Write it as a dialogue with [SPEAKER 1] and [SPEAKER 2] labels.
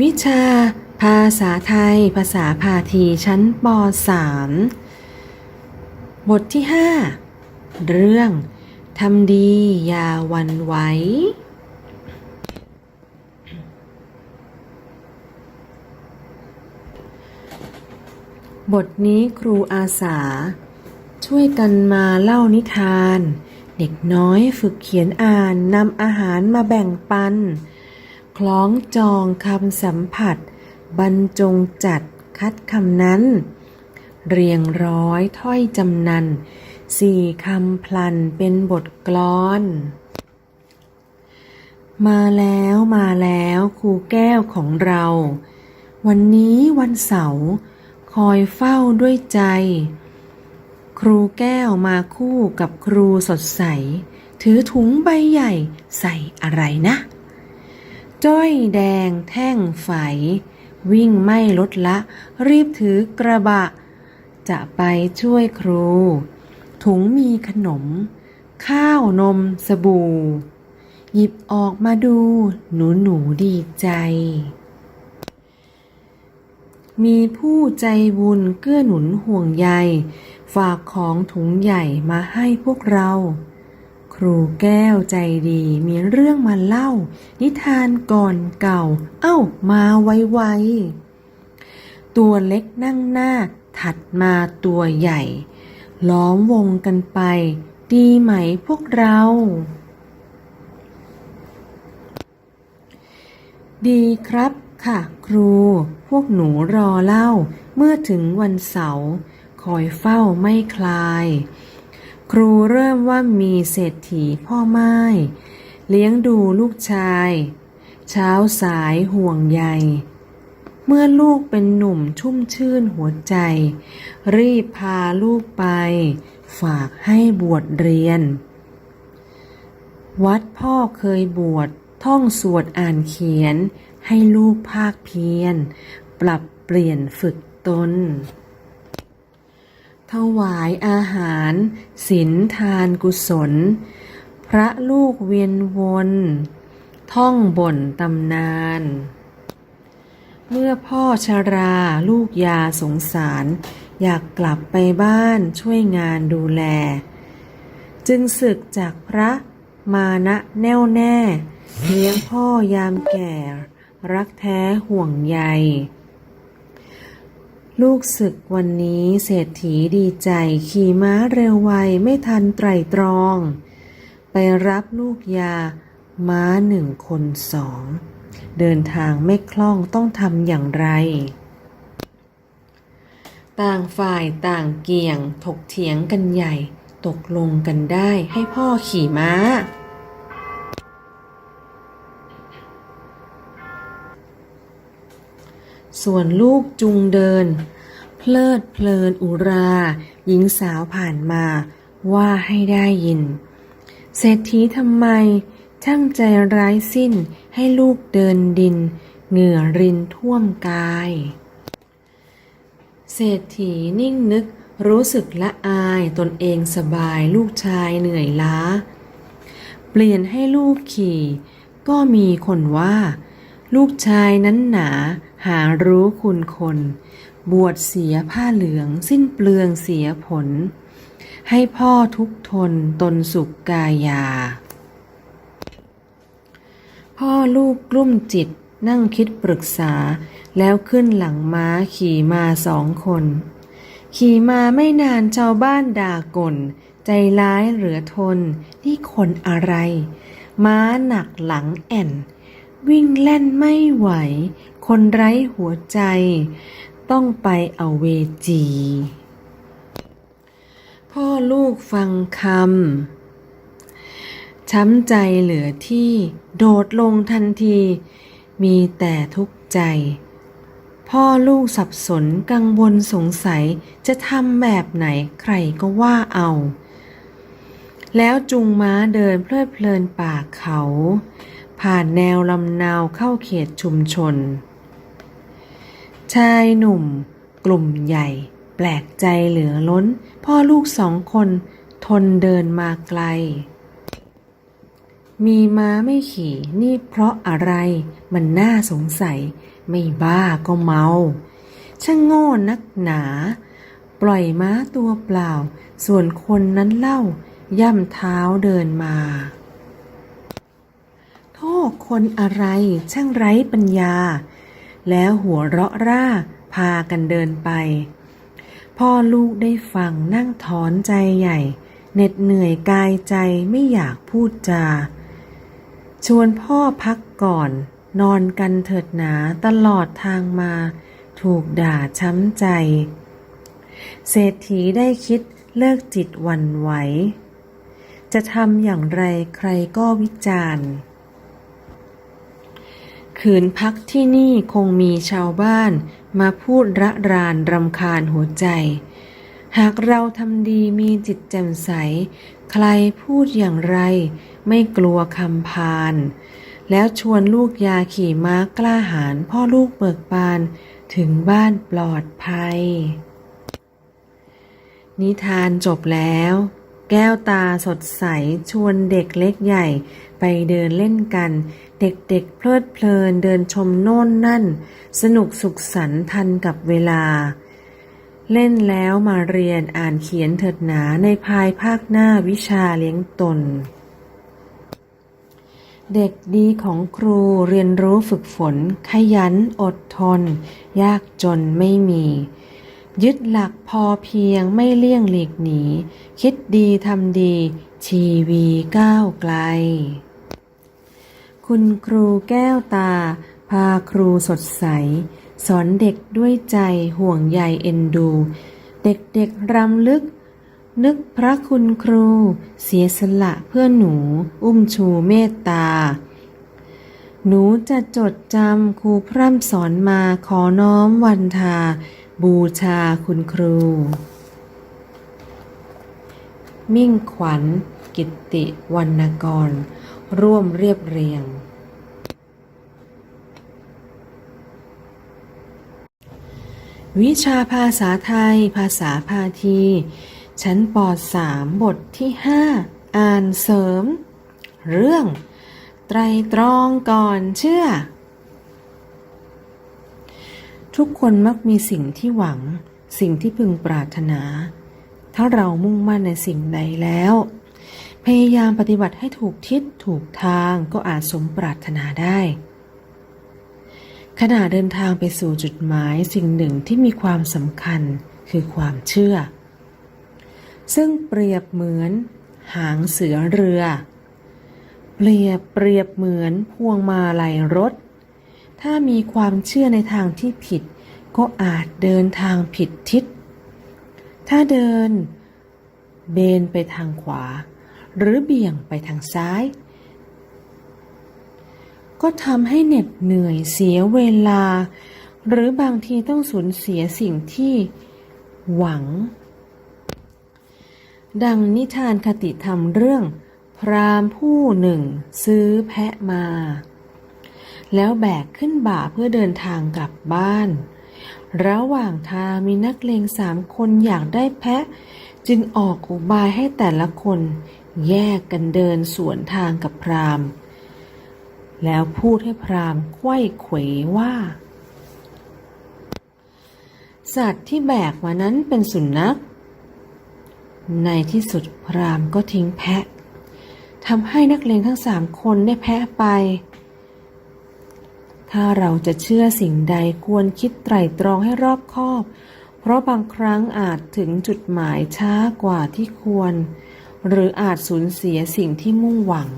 [SPEAKER 1] วิชา ภาษาไทย ภาษาพาทีชั้นป .3 บทที่ 5 เรื่องทำดีอย่าวันไหว บทนี้ครูอาสา ช่วยกันมาเล่านิทาน เด็กน้อยฝึกเขียนอ่านนำอาหารมาแบ่งปัน ล้องจองคำสัมผัส บรรจงจัดคัดคำนั้น เรียงร้อยถ้อยจำนันสี่คำพลันเป็นบทกลอน มาแล้วมาแล้วครูแก้วของเรา วันนี้วันเสาร์คอยเฝ้าด้วยใจ ครูแก้วมาคู่กับครูสดใส ถือถุงใบใหญ่ใส่อะไรนะ จ้อยแดงแท่งไฝ วิ่งไม่ลดละ รีบถือกระบะ จะไปช่วยครู ถุงมีขนม ข้าวนมสบู่ หยิบออกมาดูหนูหนูดีใจ มีผู้ใจบุญเกื้อหนุนห่วงใย ฝากของถุงใหญ่มาให้พวกเรา ครูแก้วใจดีมีเรื่องมาเล่า นิทานก่อนเก่า เอ้ามาไวๆตัวเล็กนั่งหน้า ถัดมาตัวใหญ่ ล้อมวงกันไป ดีไหมพวกเรา ดีครับค่ะครู พวกหนูรอเล่า เมื่อถึงวันเสาร์คอยเฝ้าไม่คลาย ครูเริ่มว่ามีเศรษฐีพ่อไม้เลี้ยงดูลูกชาย เช้าสายห่วงใย เมื่อลูกเป็นหนุ่มชุ่มชื่นหัวใจ รีบพาลูกไป ฝากให้บวชเรียน วัดพ่อเคยบวชท่องสวดอ่านเขียน ให้ลูกภาคเพียรปรับเปลี่ยนฝึกตน ถวายอาหารศีลทานกุศล พระลูกเวียนวน ท่องบ่นตำนาน เมื่อพ่อชราลูกยาสงสาร อยากกลับไปบ้านช่วยงานดูแล จึงศึกจากพระมานะแน่วแน่ เลี้ยงพ่อยามแก่ รักแท้ห่วงใย ลูกศึกวันนี้เศรษฐีดีใจขี่ม้าเร็วไวไม่ทันไตรตรอง ไปรับลูกยา ม้าหนึ่งคนสอง เดินทางไม่คล่องต้องทำอย่างไร ต่างฝ่ายต่างเกี่ยงถกเถียงกันใหญ่ ตกลงกันได้ให้พ่อขี่ม้า ส่วนลูกจุงเดิน เพลิดเพลินอุรา หญิงสาวผ่านมาว่าให้ได้ยิน เศรษฐีทำไมช่างใจร้ายสิ้นให้ลูกเดินดิน เหงื่อรินท่วมกาย เศรษฐีนิ่งนึกรู้สึกละอายตนเองสบายลูกชายเหนื่อยล้า เปลี่ยนให้ลูกขี่ ก็มีคนว่า ลูกชายนั้นหนาหารู้คุณคน บวชเสียผ้าเหลือง สิ้นเปลืองเสียผล ให้พ่อทุกทนตนสุขกายา พ่อลูกกลุ้มจิตนั่งคิดปรึกษา แล้วขึ้นหลังม้าขี่มาสองคน ขี่มาไม่นานชาวบ้านด่ากลใจร้ายเหลือทน นี่คนอะไร ม้าหนักหลังแอ่น วิ่งแล่นไม่ไหว คนไร้หัวใจ ต้องไปเอาเวจี พ่อลูกฟังคำ ช้ำใจเหลือที่โดดลงทันที มีแต่ทุกข์ใจ พ่อลูกสับสนกังวลสงสัยจะทำแบบไหนใครก็ว่าเอา แล้วจุงม้าเดินเพลิดเพลินป่าเขา ผ่านแนวลำนาวเข้าเขตชุมชน ชายหนุ่ม กลุ่มใหญ่ แปลกใจเหลือล้น พ่อลูกสองคนทนเดินมาไกล มีม้าไม่ขี่นี่เพราะอะไรมันน่าสงสัย ไม่บ้าก็เมาช่างโง่นักหนา ปล่อยม้าตัวเปล่า ส่วนคนนั้นเล่า ย่ำเท้าเดินมา คนอะไรช่างไร้ปัญญา แล้วหัวเราะร่าพากันเดินไป พ่อลูกได้ฟังนั่งถอนใจใหญ่ เหน็ดเหนื่อยกายใจไม่อยากพูดจา ชวนพ่อพักก่อน นอนกันเถิดหนาตลอดทางมา ถูกด่าช้ำใจ เศรษฐีได้คิดเลิกจิตวันไหวจะทำอย่างไรใครก็วิจารณ์ ขืนพักที่นี่คงมีชาวบ้าน มาพูดระรานรำคาญหัวใจ หากเราทำดีมีจิตแจ่มใส ใครพูดอย่างไร ไม่กลัวคำพาน แล้วชวนลูกยาขี่ม้ากล้าหาญพ่อลูกเบิกบานถึงบ้านปลอดภัย นิทานจบแล้ว แก้วตาสดใสชวนเด็กเล็กใหญ่ ไปเดินเล่นกัน เด็กๆเพลิดเพลินเดินชมโน่นนั่น สนุกสุขสันต์ทันกับเวลา เล่นแล้วมาเรียนอ่านเขียนเถิดหนาในภายภาคหน้าวิชาเลี้ยงตน เด็กดีของครูเรียนรู้ฝึกฝน ขยันอดทน ยากจนไม่มี ยึดหลักพอเพียงไม่เลี่ยงหลีกหนี คิดดีทำดี ชีวีก้าวไกล คุณครูแก้วตา พาครูสดใส สอนเด็กด้วยใจห่วงใยเอ็นดู เด็กๆรำลึก นึกพระคุณครู เสียสละเพื่อหนู อุ้มชูเมตตาหนูจะจดจำครูพร่ำสอนมาขอน้อมวันทา บูชาคุณครู มิ่งขวัญ กิตติวรรณกร ร่วมเรียบเรียง วิชาภาษาไทย ภาษาพาที ชั้นป .3 บทที่ 5 อ่านเสริม เรื่อง ไตรตรองก่อนเชื่อ ทุกคนมักมีสิ่งที่หวัง สิ่งที่พึงปรารถนา ถ้าเรามุ่งมั่นในสิ่งใดแล้ว พยายามปฏิบัติให้ถูกทิศถูกทางก็อาจสมปรารถนาได้ ขณะเดินทางไปสู่จุดหมายสิ่งหนึ่งที่มีความสำคัญคือความเชื่อ ซึ่งเปรียบเหมือน หางเสือเรือ เปรียบเปรียบเหมือนพวงมาลัยรถ ถ้ามีความเชื่อในทางที่ผิด ก็อาจเดินทางผิดทิศ ถ้าเดิน เบนไปทางขวา หรือเบี่ยงไปทางซ้าย ก็ทำให้เหน็ดเหนื่อยเสียเวลา หรือบางทีต้องสูญเสียสิ่งที่หวัง ดังนิทานคติธรรมเรื่อง พราหมณ์ผู้หนึ่งซื้อแพะมา แล้วแบกขึ้นบ่าเพื่อเดินทางกลับบ้าน ระหว่างทางมีนักเลงสามคนอยากได้แพะ จึงออกอุบายให้แต่ละคนแยกกันเดินสวนทางกับพรามแล้วพูดให้พรามณ์ไขว้เขวว่า สัตว์ที่แบกมานั้นเป็นสุนัข ในที่สุดพรามก็ทิ้งแพะทำให้นักเลงทั้งสามคนได้แพะไป ถ้าเราจะเชื่อสิ่งใดควรคิดไตร่ตรองให้รอบคอบ เพราะบางครั้งอาจถึงจุดหมายช้ากว่าที่ควร หรืออาจสูญเสียสิ่งที่มุ่งหวัง